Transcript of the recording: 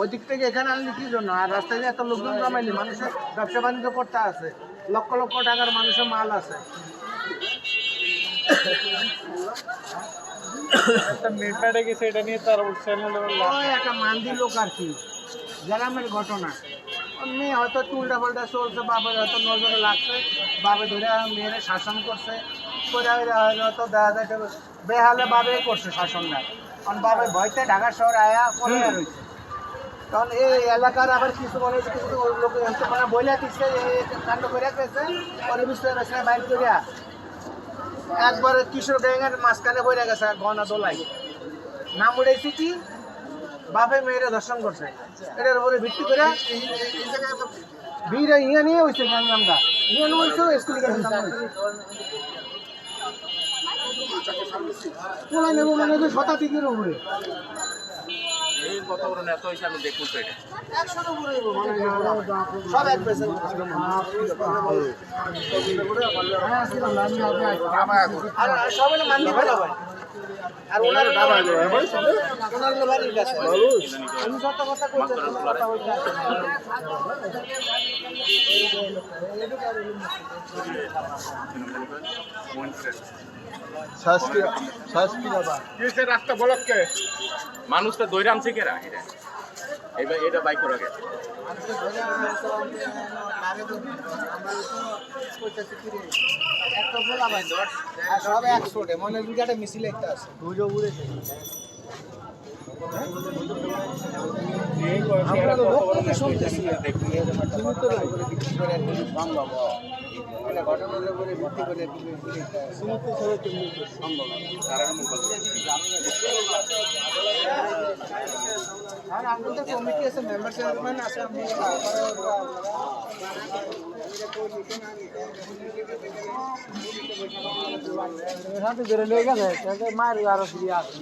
ওই দিক থেকে এখানে আনলি কি জন্য? আর রাস্তায় দিয়ে এত লোকজন জমাইলি মানুষের ব্যবসা বাণিজ্য করতে আছে। লক্ষ লক্ষ টাকার মানুষের মাল আছে। ওই একটা মান্দি লোক আর কি গ্রামের ঘটনা। মেয়ে হয়তো উল্টা পাল্টা চলছে বাবার হয়তো নজরে লাগছে। বাবা ধরে মেয়েরে শাসন করছে। করে হয়তো দেখা যায় বেহালে বাবে করছে শাসনটা বাবা ভয়তে ঢাকা শহরে আয়া করে রয়েছে। তখন এই এলাকার আবার কিছু মনে হচ্ছে কিছু লোক মানে বইলা দিচ্ছে কাণ্ড করে গেছে পরে বিষয়ে গেছে বাইর করিয়া একবারে কিশোর গ্যাংয়ের মাঝখানে বইরা গেছে গহনা দোলাই নাম উড়াইছে কি? বাপে মেয়েরা দর্শন করছে। এটার উপরে ভিত্তি করে বিটা ইয়া নিয়ে হয়েছে গ্যাংরামটা। ইয়া নিয়ে হয়েছে স্কুল কোলাই নেব মানে তো শতাধিকের উপরে। একশোর উপরে হইবো। সব এক পেছে আর সব হলো মান্দি হয়। আর ওনার ওনার হলো বাড়ির কাছে আমি যত কথা কইছি কথা হইছে রাস্তা বলককে মানুষটা দৈরে আনছে কেরা এটা এবার এটা বাইক করা গেছে একটা বলা ভাই আর সব একশোটে মনে বিঘাটা মিছিল একটা আছে। বুঝো বুঝেছে আমরা তো লোক শুনতেছি। তো ভিত্তি করে সম্ভব এটা ঘটনার উপরে ভিত্তি করে সীমিত ছাড়া তুমি সম্ভব আর এখন তো কমিটি আছে মেম্বার চেয়ারম্যান আছে আমি সাথে বেরো লেগে গেছে তাহলে মায়ের আরো ফিরে আসে